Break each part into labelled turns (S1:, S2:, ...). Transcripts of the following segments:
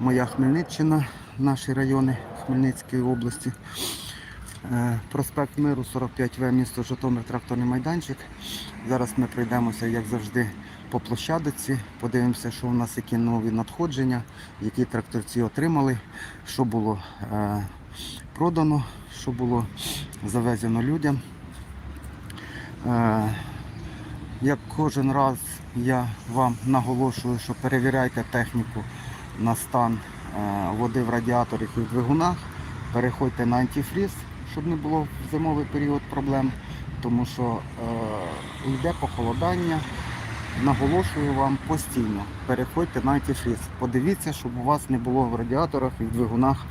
S1: моя Хмельниччина, наші райони Хмельницької області. Е, Проспект Миру 45В, місто Житомир, тракторний майданчик. Зараз ми пройдемося, як завжди, по площадиці, подивимося, що у нас які нові надходження, які тракторці отримали, що було е, продано, що було завезено людям. Е, як кожен раз я вам наголошую, що перевіряйте техніку на стан е, води в радіаторах і в двигунах. Переходьте на антифріз, щоб не було в зимовий період проблем, тому що е, йде похолодання. Наголошую вам постійно. Переходьте на антифріз. Подивіться, щоб у вас не було в радіаторах і в двигунах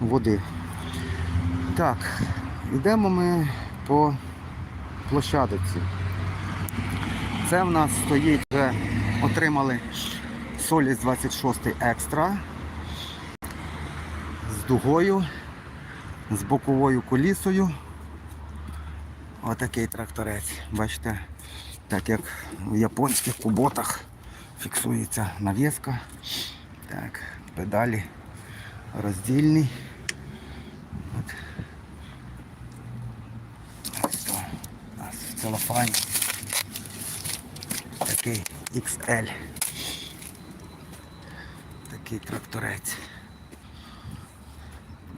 S1: води. Так, йдемо ми по площадиці. Це в нас стоїть вже отримали Соліс 26 екстра з дугою, з боковою колісою. Отакий тракторець. Бачите, так як в японських куботах фіксується навіска. Так, педалі роздільні. Ось то у нас в такий XL. Такий тракторець.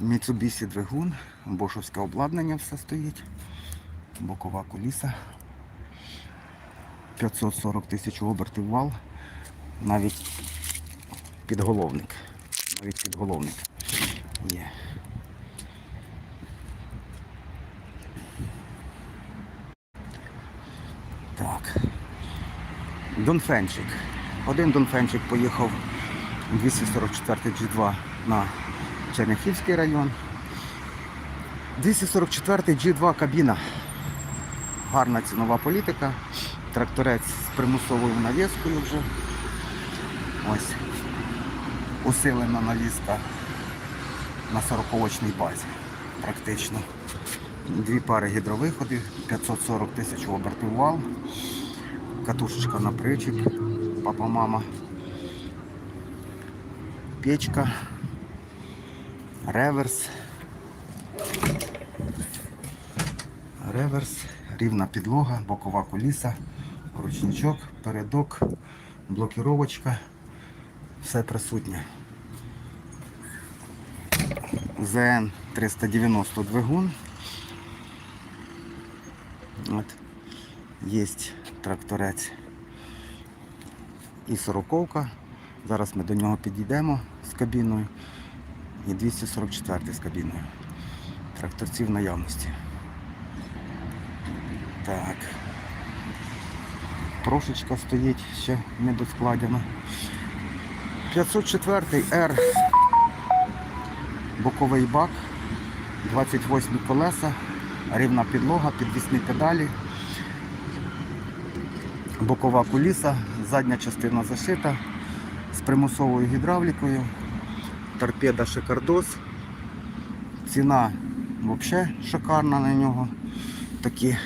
S1: Mitsubishi двигун, бошовське обладнання все стоїть. Бокова коліса. 540 тисяч обертів вал. Навіть підголовник. Навіть підголовник є. Так. Донфенчик. Один Донфенчик поїхав 244 G2 на Черняхівський район. 244 G2 кабіна. Гарна цінова політика. Тракторець з примусовою навіскою вже. Ось. Усилена навіска на 40-очній базі. Практично. Дві пари гідровиходів, 540 тисяч обертів вал катушечка на причіп, папа, мама, печка, реверс, реверс, рівна підлога, бокова коліса, ручничок, передок, блокіровочка, все присутнє. ЗН 390 двигун. От. Є тракторець і сороковка. Зараз ми до нього підійдемо з кабіною. І 244 з кабіною. Тракторці в наявності. Так. Трошечка стоїть, ще не доскладена. 504 R. Боковий бак, 28 колеса, рівна підлога, підвісні педалі бокова куліса, задня частина зашита з примусовою гідравлікою, торпеда шикардос. Ціна взагалі шикарна на нього. Такі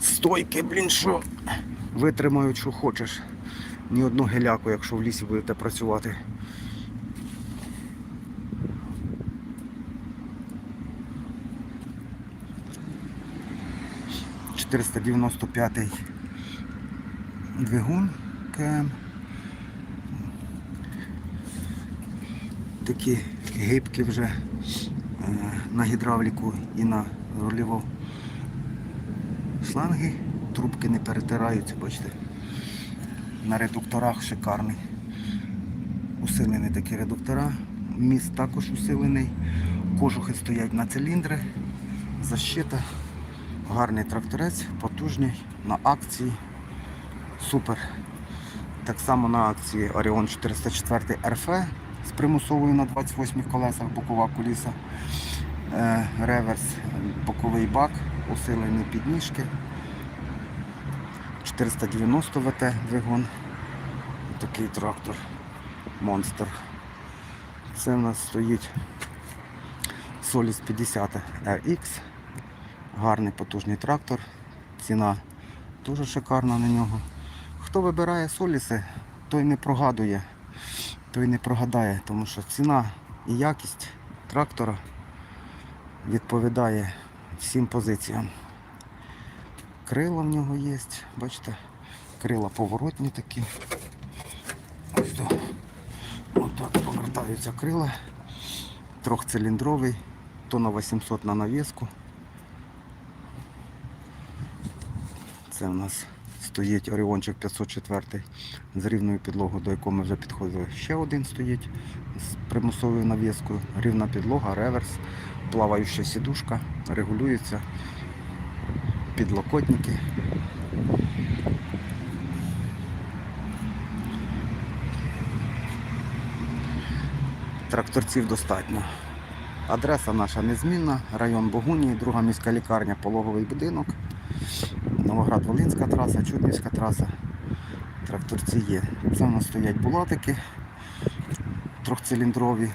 S1: стойки, блін, що витримають, що хочеш. Ні одну геляку, якщо в лісі будете працювати. «495 двигун КМ. Такі гибки вже е, на гідравліку і на рульову шланги. Трубки не перетираються, бачите. На редукторах шикарний. Усилені такі редуктора. Міст також усилений. Кожухи стоять на циліндри. Защита. Гарний тракторець, потужний, на акції. Супер. Так само на акції Orion 404 RF з примусовою на 28 колесах, бокова коліса, Е, реверс, боковий бак, усилені підніжки. 490 ВТ двигун. Такий трактор. Монстр. Це в нас стоїть Solis 50 RX. Гарний потужний трактор. Ціна дуже шикарна на нього. Хто вибирає соліси, той не прогадує. той не прогадає, тому що ціна і якість трактора відповідає всім позиціям. Крила в нього є, бачите, крила поворотні такі. Ось то. Отак повертаються крила. Трьохциліндровий, тонна 800 на навіску. Це у нас стоїть Оріончик 504 з рівною підлогою, до якого ми вже підходили. Ще один стоїть з примусовою навіскою. Рівна підлога, реверс, плаваюча сідушка, регулюється, підлокотники. Тракторців достатньо. Адреса наша незмінна, район Богунії, друга міська лікарня, пологовий будинок. Новоград-Волинська траса, Чуднівська траса. Тракторці є. Це у нас стоять булатики трьохциліндрові,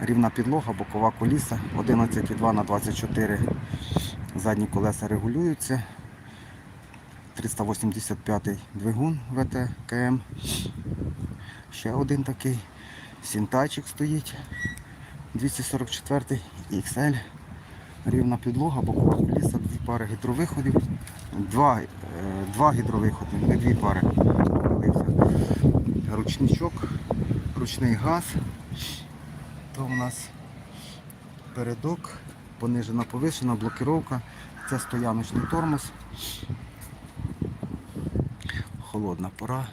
S1: рівна підлога, бокова коліса, 11,2 на 24 задні колеса регулюються. 385 двигун ВТКМ. Ще один такий. Сінтайчик стоїть. 244 XL. Рівна підлога, бокова коліса, дві пари гідровиходів. Два, е, два гідровиходи, не дві пари. Ручничок, ручний газ. То у нас передок, понижена повишена, блокировка. Це стояночний тормоз. Холодна пора.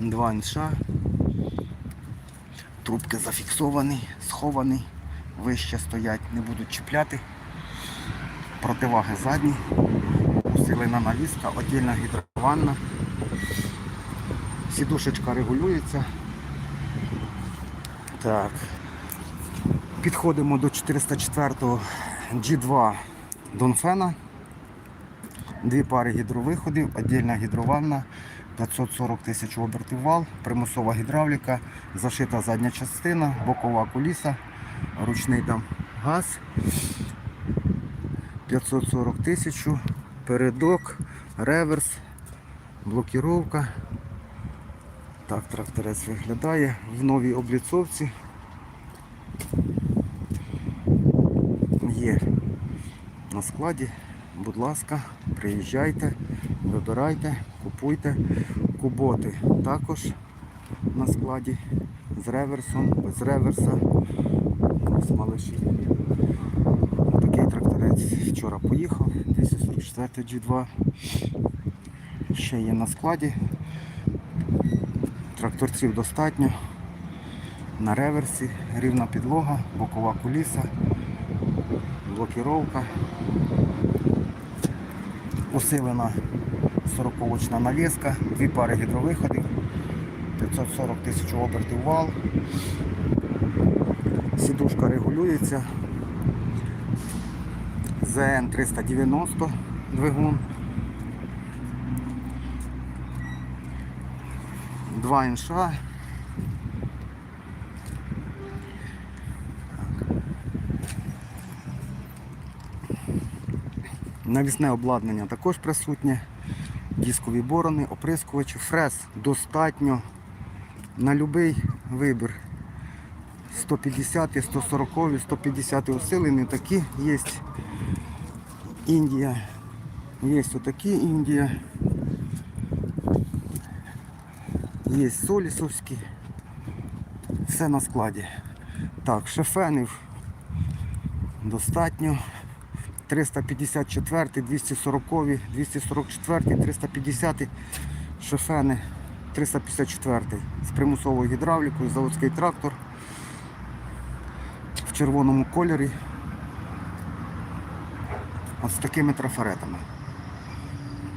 S1: Два інша. Трубки зафіксовані, сховані, вище стоять, не будуть чіпляти. Противаги задні, усилена навіска, отдільна гідрованна. Сідушечка регулюється. Так. Підходимо до 404 G2 Донфена. Дві пари гідровиходів, отдільна гідрованна, 540 тисяч обертів вал, примусова гідравліка, зашита задня частина, бокова куліса, ручний там газ. 540 тисяч, передок, реверс, блокіровка. Так тракторець виглядає в новій обліцовці. Є на складі. Будь ласка, приїжджайте, вибирайте, купуйте. Куботи також на складі з реверсом, без реверса. Ось малиші. Такий вчора поїхав, 244 G2. Ще є на складі. Тракторців достатньо. На реверсі, рівна підлога, бокова куліса, блокіровка, усилена 40-очна навіска, дві пари гідровиходів, 540 тисяч обертів вал, сідушка регулюється, ЗН 390 двигун. Два інша. Навісне обладнання також присутнє. Дискові борони, оприскувачі, фрез достатньо на будь-який вибір. 150, 140, 150 усилені такі є. Індія. Є отакі Індія. Є солісовські. Все на складі. Так, шефенів достатньо. 354, 240, 244, 350 шофени 354 з примусовою гідравлікою, заводський трактор в червоному кольорі. От з такими трафаретами.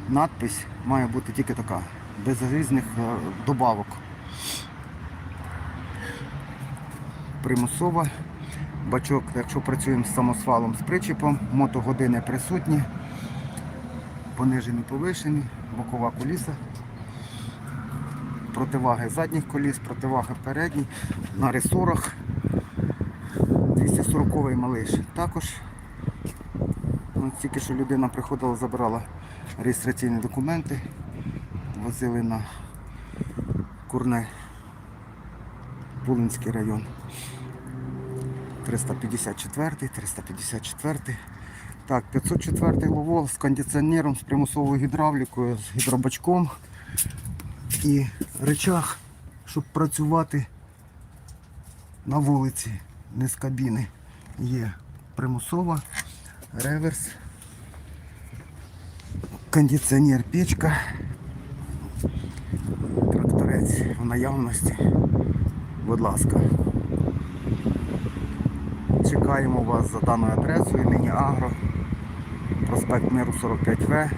S1: Надпись має бути тільки така, без різних е, добавок. Примусова. Бачок, якщо працюємо з самосвалом з причепом, мотогодини присутні, понижені повишені, бокова коліса, противаги задніх коліс, противаги передніх, на ресорах, 240-й малиш. Також Ось тільки що людина приходила, забирала реєстраційні документи, возили на Курне. Булинський район. 354, 354. Так, 504 ловол з кондиціонером, з примусовою гідравлікою, з гідробачком і речах, щоб працювати на вулиці, не з кабіни. Є примусова, реверс, кондиціонер, печка, тракторець в наявності. Будь ласка. Чекаємо вас за даною адресою Міні Агро, проспект Миру 45В,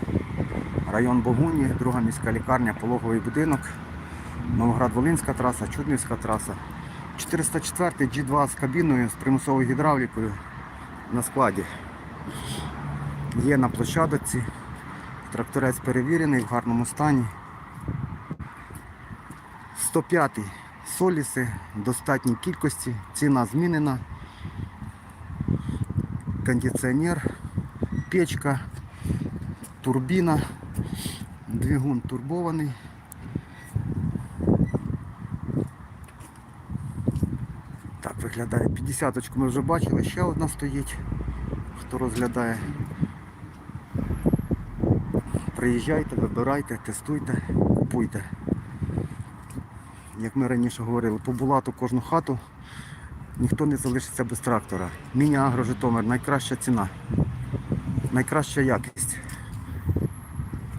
S1: район Богуні, друга міська лікарня, пологовий будинок, Новоград-Волинська траса, Чуднівська траса. 404 G2 з кабіною, з примусовою гідравлікою на складі. Є на площадці. Тракторець перевірений в гарному стані. 105 соліси в достатній кількості, ціна змінена кондиціонер, печка, турбіна, двигун турбований. Так виглядає 50 ми вже бачили, ще одна стоїть, хто розглядає. Приїжджайте, вибирайте, тестуйте, купуйте. Як ми раніше говорили, по булату кожну хату ніхто не залишиться без трактора. Міні-агро Житомир найкраща ціна, найкраща якість.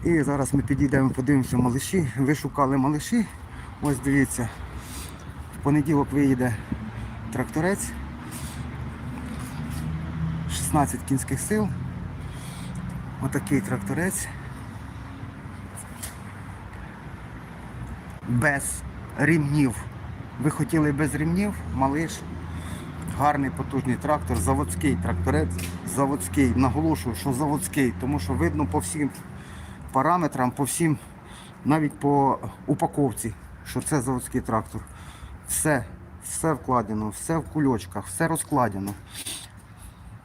S1: І зараз ми підійдемо, подивимося малиші. Ви шукали малиші. Ось дивіться. В понеділок виїде тракторець. 16 кінських сил. Отакий тракторець. Без рівнів. Ви хотіли без рівнів, малиш. Гарний потужний трактор, заводський тракторець, заводський. Наголошую, що заводський, тому що видно по всім параметрам, по всім, навіть по упаковці, що це заводський трактор. Все, все вкладено, все в кульочках, все розкладено.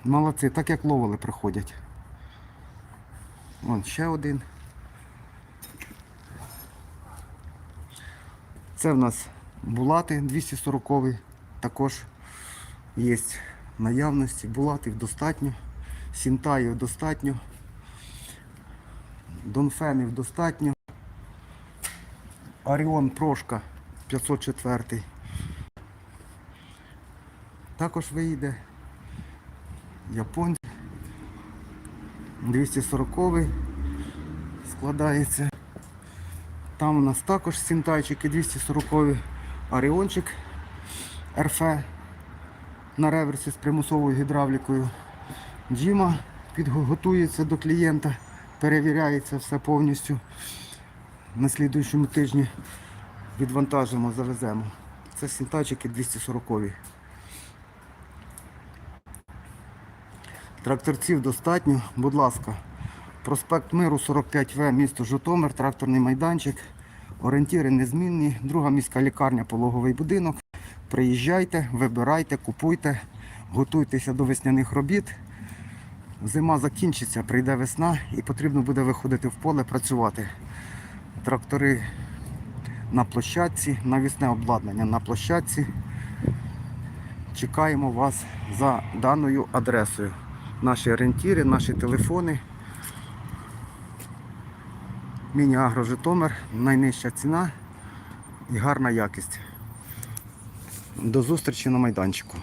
S1: Молодці, так як ловили приходять. Вон ще один. Це в нас булати 240 також є наявності. Булатів достатньо, сінтаїв достатньо, донфенів достатньо. Оріон Прошка 504. Також вийде. Японці. 240 складається. Там у нас також синтайчики 240 Оріончик РФ на реверсі з примусовою гідравлікою. Джима підготується до клієнта, перевіряється все повністю. На слідуючому тижні відвантажимо, завеземо. Це синтайчики 240 Тракторців достатньо, будь ласка. Проспект Миру 45В, місто Житомир, тракторний майданчик. Орієнтіри незмінні. Друга міська лікарня, пологовий будинок. Приїжджайте, вибирайте, купуйте, готуйтеся до весняних робіт. Зима закінчиться, прийде весна і потрібно буде виходити в поле працювати. Трактори на площадці, навісне обладнання на площадці. Чекаємо вас за даною адресою. Наші орієнтіри, наші телефони. Міні-агро Житомир, найнижча ціна і гарна якість. До зустрічі на майданчику.